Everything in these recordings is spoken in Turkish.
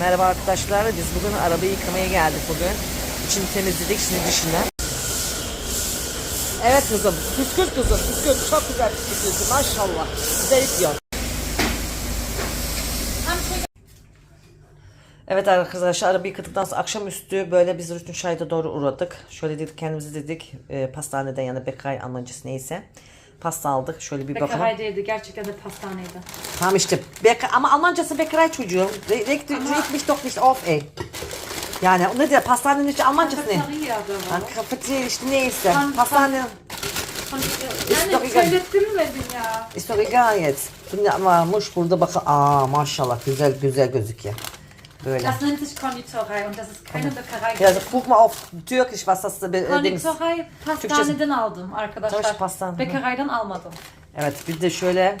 Merhaba arkadaşlar. Biz bugün arabayı yıkamaya geldik bugün. İçini temizledik, şimdi dışına. Evet kızım. Püskürt kızım. Püskürt. Çok güzel püskürtüyorsun. Maşallah. Güzel yıkıyor. Evet arkadaşlar arabayı yıkadıktan sonra akşamüstü böyle biz Rütün Şahit'e doğru uğradık. Şöyle dedik kendimizi dedik e, pastaneden yani Bekay Almancısı neyse. Pasta aldık. Şöyle bir bakalım. Bäckereideydi. Gerçekten de pastaneydi. Tamam işte. Bek ama Almancası Bäckerei çocuğum. Re- Regt regt mich doch nicht auf ey. Yani ne diyor pastanenin içi Almancası ne? Cafeteria da var. Kafeterya işte neyse. Pan- Pastane Yani doch egal. söylettirmedin ya. ist doch egal jetzt. Bu ne varmış burada bakın. Aa maşallah güzel güzel gözüküyor. Böyle. Das nennt sich Konditorei und das ist keine Bäckerei. Ya guck mal auf Türkisch was das be- Dings. Konditorei pastaneden aldım arkadaşlar. Tabii, pastane. Bäckereiden almadım. Evet bir de şöyle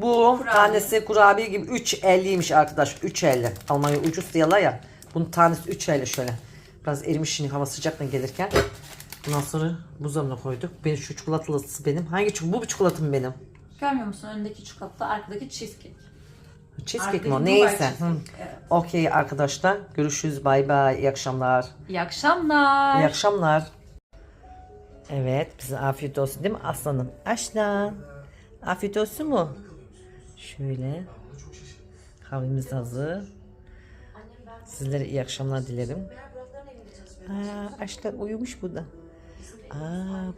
bu tanesi kurabiye gibi 3.50'ymiş arkadaş 3.50 Almanya ucuz diyorlar ya bunun tanesi 3.50 şöyle biraz erimiş şimdi hava sıcakla gelirken bundan sonra buzdolabına koyduk benim şu çikolatalısı benim hangi çikolata bu çikolata mı benim Görmüyor musun? Önündeki çikolata, arkadaki cheesecake. Cheesecake mi neyse. Hı. evet. okey arkadaşlar. Görüşürüz. Bay bay. İyi akşamlar. İyi akşamlar. iyi akşamlar. Evet bize afiyet olsun değil mi aslanım? Aslan afiyet olsun mu? Şöyle. Kahvemiz hazır. Sizlere iyi akşamlar dilerim. Aa, aşklar uyumuş bu da. Aa,